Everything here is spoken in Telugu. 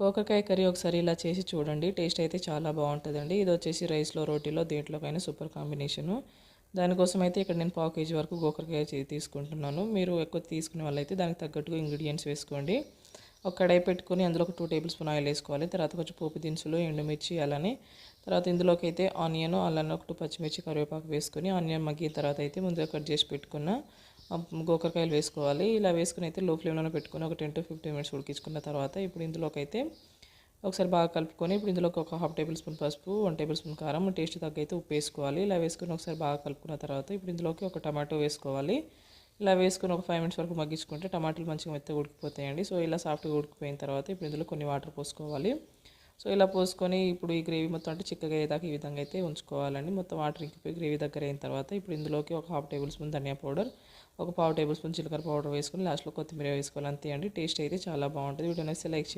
గోకరకాయ కర్రీ ఒకసారి ఇలా చేసి చూడండి. టేస్ట్ అయితే చాలా బాగుంటుందండి. ఇది వచ్చేసి రైస్లో రోటీలో దేంట్లోకైనా సూపర్ కాంబినేషను. దానికోసం అయితే ఇక్కడ నేను పావు కేజీ వరకు గోకరకాయ తీసుకుంటున్నాను. మీరు ఎక్కువ తీసుకునే వాళ్ళైతే దానికి తగ్గట్టుగా ఇంగ్రీడియంట్స్ వేసుకోండి. ఒక కడాయి పెట్టుకొని అందులో ఒక టూ టేబుల్ స్పూన్ ఆయిల్ వేసుకోవాలి. తర్వాత కొంచెం పోపు దినుసులు ఎండుమిర్చి అలానే తర్వాత ఇందులోకి అయితే ఆనియన్ అలానే ఒక టూ పచ్చిమిర్చి కరివేపాకు వేసుకొని ఆనియన్ మగ్గిన తర్వాత అయితే ముందుగా కట్ చేసి పెట్టుకున్న గోకరకాయలు వేసుకోవాలి. ఇలా వేసుకుని అయితే లో ఫ్లేమ్లోనే పెట్టుకొని ఒక టెన్ టు ఫిఫ్టీన్ మినిట్స్ ఉడికించుకున్న తర్వాత ఇప్పుడు ఇందులోకి అయితే ఒకసారి బాగా కలుపుకొని ఇప్పుడు ఇందులోకి ఒక హాఫ్ టేబుల్ స్పూన్ పసుపు వన్ టేబుల్ స్పూన్ కారం టేస్ట్ తగ్గైతే ఉప్పు వేసుకోవాలి. ఇలా వేసుకుని ఒకసారి బాగా కలుపుకున్న తర్వాత ఇప్పుడు ఇందులోకి ఒక టమాటో వేసుకోవాలి. ఇలా వేసుకొని ఒక ఫైవ్ మినిట్స్ వరకు మగ్గించుకుంటే టమాటాలు మంచిగా మెత్తగా ఉడికిపోతాయండి. సో ఇలా సాఫ్ట్గా ఉడికిపోయిన తర్వాత ఇప్పుడు ఇందులో కొన్ని వాటర్ పోసుకోవాలి. సో ఇలా పోసుకొని ఇప్పుడు ఈ గ్రేవీ మొత్తం అంటే చిక్కగా అయ్యేదాకా ఈ విధంగా అయితే ఉంచుకోవాలండి. మొత్తం వాటర్ ఇంకిపోయి గ్రేవీ దగ్గర అయిన తర్వాత ఇప్పుడు ఇందులోకి ఒక హాఫ్ టేబుల్ స్పూన్ ధనియా పౌడర్ ఒక పావు టేబుల్ స్పూన్ జీలకర్ర పౌడర్ వేసుకొని లాస్ట్లో కొత్తిమీర వేసుకోవాలి. అంతే అండి. టేస్ట్ అయితే చాలా బాగుంటుంది. వీడియో నచ్చితే లైక్